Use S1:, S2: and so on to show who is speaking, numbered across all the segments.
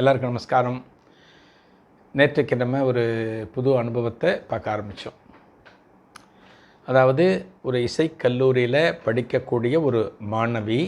S1: எல்லாருக்கும் நமஸ்காரம். நேற்று கிழமை ஒரு புது அனுபவத்தை பார்க்க ஆரம்பித்தோம் அதாவது ஒரு இசைக்கல்லூரியில் படிக்கக்கூடிய ஒரு மாணவி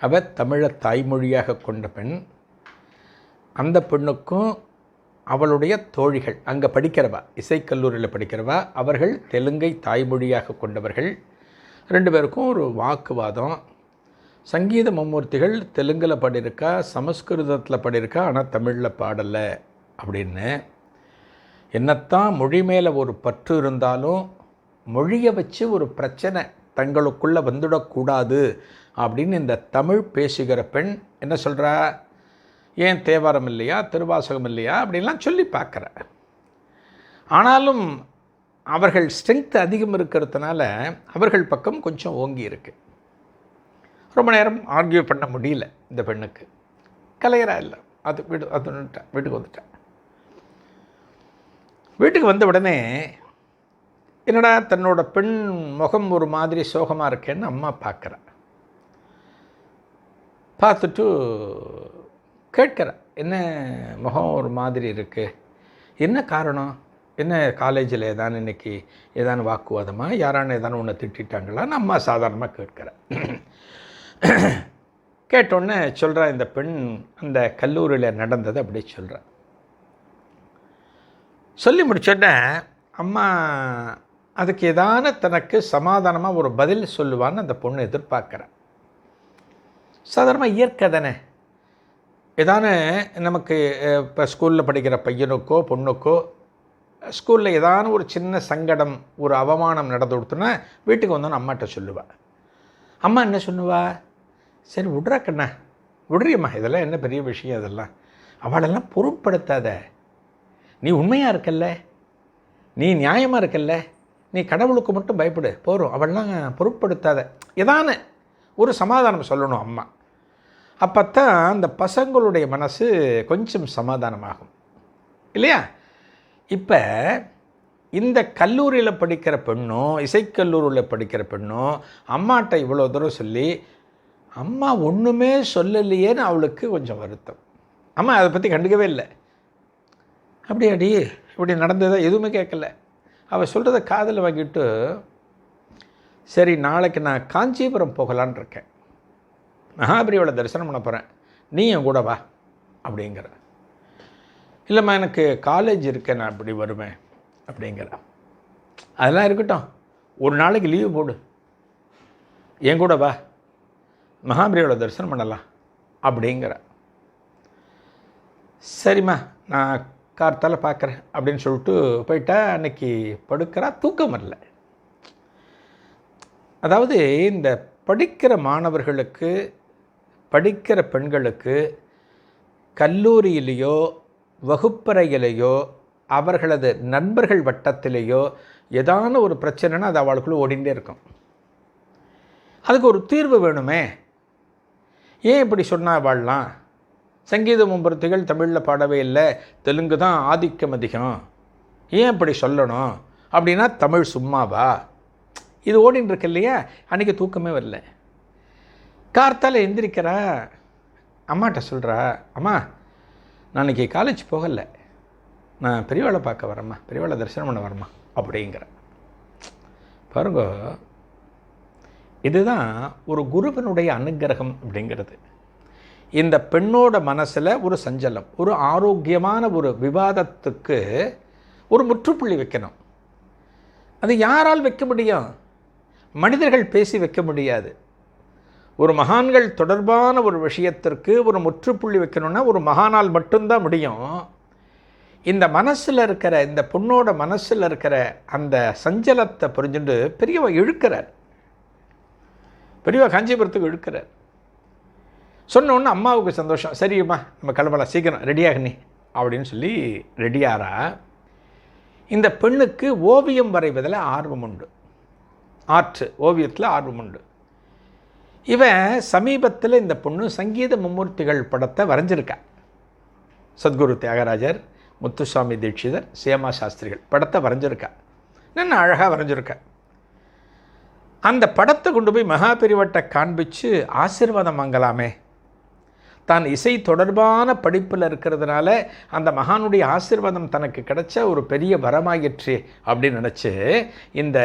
S1: அவ தமிழை தாய்மொழியாக கொண்ட பெண். அந்த பெண்ணுக்கும் அவளுடைய தோழிகள் அங்கே படிக்கிறவா இசைக்கல்லூரியில் படிக்கிறவா அவர்கள் தெலுங்கை தாய்மொழியாக கொண்டவர்கள். ரெண்டு பேருக்கும் ஒரு வாக்குவாதம் சங்கீத மும்மூர்த்திகள் தெலுங்கில் பாடியிருக்கா சமஸ்கிருதத்தில் பாடியிருக்கா ஆனால் தமிழில் பாடலை அப்படின்னு. என்னத்தான் மொழி மேலே ஒரு பற்று இருந்தாலும் மொழியை வச்சு ஒரு பிரச்சனை தங்களுக்குள்ளே வந்துடக்கூடாது அப்படின்னு இந்த தமிழ் பேசுகிற பெண் என்ன சொல்கிறா ஏன் தேவாரம் இல்லையா திருவாசகம் இல்லையா அப்படின்லாம் சொல்லி பார்க்குற. ஆனாலும் அவர்கள் ஸ்ட்ரென்த் அதிகம் இருக்கிறதுனால அவர்கள் பக்கம் கொஞ்சம் ஓங்கி இருக்குது ரொம்ப நேரம் ஆர்கியூ பண்ண முடியல இந்த பெண்ணுக்கு. கலையரா இல்லை. அது வீடு அது வீட்டுக்கு வந்துட்டேன் வீட்டுக்கு வந்த உடனே என்னடா தன்னோட பெண் முகம் ஒரு மாதிரி சோகமாக இருக்கேன்னு அம்மா பார்க்குறா பார்த்துட்டு கேட்குறேன் என்ன முகம் ஒரு மாதிரி இருக்குது என்ன காரணம்? என்ன காலேஜில் ஏதானு இன்னைக்கு ஏதானு வாக்குவாதமாக யாரான ஏதானு ஒன்று திட்டாங்களான்னு அம்மா சாதாரணமாக கேட்குறேன் கேட்டோன்னே சொல்கிறா இந்த பெண் அந்த கல்லூரியில் நடந்தது அப்படியே சொல்கிறேன் சொல்லி முடிச்சோடனே அம்மா அதுக்கு ஏதான தனக்கு சமாதானமாக ஒரு பதில் சொல்லுவான்னு அந்த பொண்ணு எதிர்பார்க்குறேன் சாதாரணமாக இயற்கை தானே. ஏதான நமக்கு இப்போ ஸ்கூலில் படிக்கிற பையனுக்கோ பொண்ணுக்கோ ஸ்கூலில் ஏதான ஒரு சின்ன சங்கடம் ஒரு அவமானம் நடந்து கொடுத்தோன்னா வீட்டுக்கு வந்தோன்னு அம்மாட்ட சொல்லுவேன் அம்மா என்ன சொல்லுவா? சரி விட்றா கண்ணா. விடுறியம்மா இதெல்லாம் என்ன பெரிய விஷயம் இதெல்லாம். அவளெல்லாம் பொருட்படுத்தாத. நீ உண்மையாக இருக்கல்ல? நீ நியாயமாக இருக்கல்ல? நீ கடவுளுக்கு மட்டும் பயப்படு. போகிறோம் அவள்லாம் பொருட்படுத்தாத. ஏதான ஒரு சமாதானம் சொல்லணும் அம்மா. அப்போத்தான் அந்த பசங்களுடைய மனசு கொஞ்சம் சமாதானமாகும். இல்லையா? இப்போ இந்த கல்லூரியில் படிக்கிற பெண்ணும் இசைக்கல்லூரியில் படிக்கிற பெண்ணும் அம்மாட்ட இவ்வளோ தூரம் சொல்லி அம்மா ஒன்றுமே சொல்லலையேன்னு அவளுக்கு கொஞ்சம் வருத்தம். அம்மா அதை பற்றி கண்டுக்கவே இல்லை. அப்படியாடி இப்படி நடந்ததை எதுவுமே கேட்கல. அவள் சொல்கிறத காதில் வாங்கிட்டு சரி நாளைக்கு நான் காஞ்சிபுரம் போகலான் இருக்கேன். மகாபிரியோட தரிசனம் பண்ண போகிறேன் நீ என் கூட வா. அப்படிங்கிற இல்லைம்மா எனக்கு காலேஜ் இருக்கேன் நான் அப்படி வருவேன். அப்படிங்கிற. அதெல்லாம் இருக்கட்டும். ஒரு நாளைக்கு லீவு போடு. என் கூட வா. மகாபரியோட தரிசனம் பண்ணலாம் அப்படிங்கிற. சரிம்மா நான் கார்த்தால பார்க்குறேன் அப்படின்னு சொல்லிட்டு போயிட்டா அன்னைக்கு படுக்கிறா தூக்கம் வரல. அதாவது இந்த படிக்கிற மாணவர்களுக்கு படிக்கிற பெண்களுக்கு கல்லூரியிலேயோ வகுப்பறையிலேயோ அவர்களது நண்பர்கள் வட்டத்திலேயோ ஏதான ஒரு பிரச்சனைனா அது அவளுக்குள்ளே ஓடிண்டே இருக்கும். அதுக்கு ஒரு தீர்வு வேணுமே. ஏன் இப்படி சொன்னால் வாழலாம் சங்கீத மும்பருத்திகள் தமிழில் பாடவே இல்லை. தெலுங்கு தான் ஆதிக்கம் அதிகம். ஏன் இப்படி சொல்லணும்? அப்படின்னா தமிழ் சும்மாவா? இது ஓடின்னு இருக்கு இல்லையா? அன்றைக்கி தூக்கமே வரல. கார்த்தால் எந்திரிக்கிறா. அம்மாட்ட சொல்கிறா அம்மா நான் இன்றைக்கி காலேஜ் போகலை. நான் பெரியவாளை பார்க்க வரேம்மா பெரியவாளை தரிசனம் பண்ண வரேம்மா அப்படிங்கிற பாருங்க இதுதான் ஒரு குருவனுடைய அனுக்கிரகம் அப்படிங்கிறது. இந்த பெண்ணோட மனசில் ஒரு சஞ்சலம் ஒரு ஆரோக்கியமான ஒரு விவாதத்துக்கு ஒரு முற்றுப்புள்ளி வைக்கணும். அது யாரால் வைக்க முடியும்? மனிதர்கள் பேசி வைக்க முடியாது. ஒரு மகான்கள் தொடர்பான ஒரு விஷயத்திற்கு ஒரு முற்றுப்புள்ளி வைக்கணும்னா ஒரு மகானால் மட்டும்தான் முடியும். இந்த மனசில் இருக்கிற இந்த பொண்ணோட மனசில் இருக்கிற அந்த சஞ்சலத்தை புரிஞ்சுட்டு பெரியவ இழுக்கிறார். பெரியவ காஞ்சிபுரத்துக்கு இழுக்கிறார். சொன்னோன்னு அம்மாவுக்கு சந்தோஷம். சரிம்மா நம்ம கிளம்பலாம் சீக்கிரம் ரெடியாக நீ அப்படின்னு சொல்லி ரெடியாரா இந்த பெண்ணுக்கு ஓவியம் வரைவதில் ஆர்வம் உண்டு. ஆர்ட் ஓவியத்தில் ஆர்வம் உண்டு. இவன் சமீபத்தில் இந்த பொண்ணு சங்கீத மும்மூர்த்திகள் படத்தை வரைஞ்சிருக்கா. சத்குரு தியாகராஜர் முத்துசாமி தீட்சிதர் சேமா சாஸ்திரிகள். படத்தை வரைஞ்சிருக்கா. நான் அழகாக வரைஞ்சிருக்கேன் அந்த படத்தை கொண்டு போய் மகாபிரிவட்டை காண்பிச்சு ஆசீர்வாதம் வாங்கலாமே. தான் இசை தொடர்பான படிப்பில் இருக்கிறதுனால அந்த மகானுடைய ஆசிர்வாதம் தனக்கு கிடைச்ச ஒரு பெரிய வரமாயிற்று அப்படின்னு நினச்சி இந்த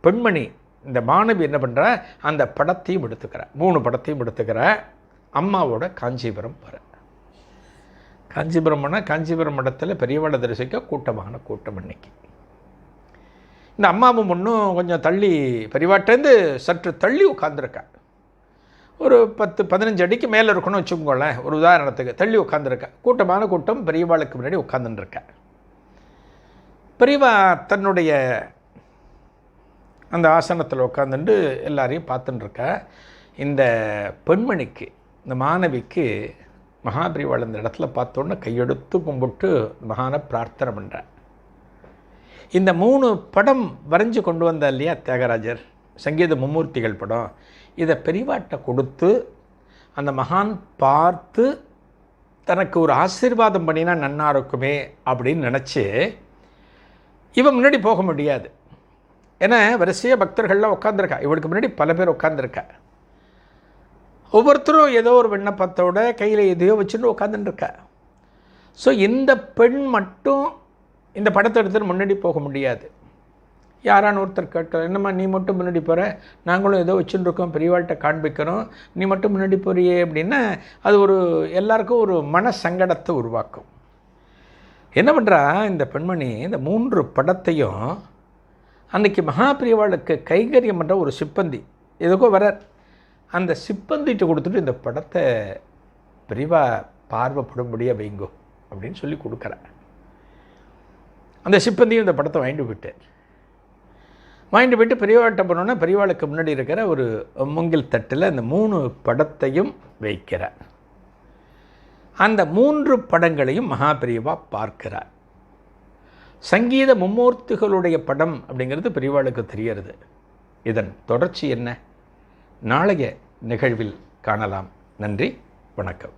S1: பெண்மணி இந்த மாணவி என்ன பண்ணுறா அந்த படத்தையும் எடுத்துக்கிறா. மூணு படத்தையும் எடுத்துக்கிற. அம்மாவோட காஞ்சிபுரம் போகிற காஞ்சிபுரம்னா காஞ்சிபுரம் மடத்தில் பெரியவாட தரிசிக்க கூட்டமான கூட்டம் இன்னைக்கு இந்த அம்மாவும் முன்னும் கொஞ்சம் தள்ளி பெரியவாட்டேருந்து சற்று தள்ளி உட்காந்துருக்கா ஒரு பத்து பதினஞ்சு அடிக்கு மேலே இருக்கணும்னு வச்சுக்கோங்களேன் ஒரு உதாரணத்துக்கு தள்ளி உட்காந்துருக்கா கூட்டமான கூட்டம் பெரியவாளுக்கு முன்னாடி உட்காந்துருக்கா பெரியவா தன்னுடைய அந்த ஆசனத்தில் உட்காந்துட்டு எல்லாரையும் பார்த்துட்டுருக்கா இந்த பெண்மணிக்கு இந்த மாணவிக்கு மகாபிரிவாள் இந்த இடத்துல பார்த்தோன்னே கையெடுத்து கும்பிட்டு மகானை பிரார்த்தனை பண்ணுறேன் இந்த மூணு படம் வரைஞ்சு கொண்டு வந்த இல்லையா தியாகராஜர்? சங்கீத மும்மூர்த்திகள் படம். இதை பெரிவாட்டை கொடுத்து அந்த மகான் பார்த்து தனக்கு ஒரு ஆசீர்வாதம் பண்ணினா நன்னா இருக்குமே அப்படின்னு நினச்சி இவன் முன்னாடி போக முடியாது. ஏன்னா வரிசையாக பக்தர்கள்லாம் உட்காந்துருக்கா இவளுக்கு முன்னாடி பல பேர் உட்காந்துருக்கா ஒவ்வொருத்தரும் ஏதோ ஒரு விண்ணப்பத்தோட கையில் எதையோ வச்சுட்டு உட்காந்துட்டுருக்கா ஸோ இந்த பெண் மட்டும் இந்த படத்தை எடுத்துகிட்டு முன்னாடி போக முடியாது. யாரான ஒருத்தர் கேட்கல என்னம்மா நீ மட்டும் முன்னாடி போகிற நாங்களும் ஏதோ வச்சுட்டு இருக்கோம் பெரியவாள்கிட்ட காண்பிக்கிறோம் நீ மட்டும் முன்னாடி போறியே அப்படின்னா அது ஒரு எல்லாருக்கும் ஒரு மன சங்கடத்தை உருவாக்கும். என்ன பண்ணுறா இந்த பெண்மணி? இந்த மூன்று படத்தையும் அன்றைக்கி மகாபிரிவாளுக்கு கைகரியம் பண்ணுற ஒரு சிப்பந்தி. எதுக்கோ வரார் அந்த சிப்பந்திட்டு கொடுத்துட்டு இந்த படத்தை விரிவாக பார்வைப்படும்படியாக வைங்கோ அப்படின்னு சொல்லி கொடுக்குறேன் அந்த சிப்பந்தியும் இந்த படத்தை வாங்கிட்டு போயிட்டார் வாங்கிட்டு போயிட்டு பெரியவாட்ட போனோன்னா பெரியவாளுக்கு முன்னாடி இருக்கிற ஒரு மூங்கில் தட்டில் அந்த மூணு படத்தையும் வைக்கிறார் அந்த மூன்று படங்களையும் மகாபிரிவா பார்க்கிறார் சங்கீத மும்மூர்த்திகளுடைய படம் அப்படிங்கிறது பெரியவாளுக்கு தெரியறது. இதன் தொடர்ச்சி என்ன? நாளைய நிகழ்வில் காணலாம். நன்றி வணக்கம்.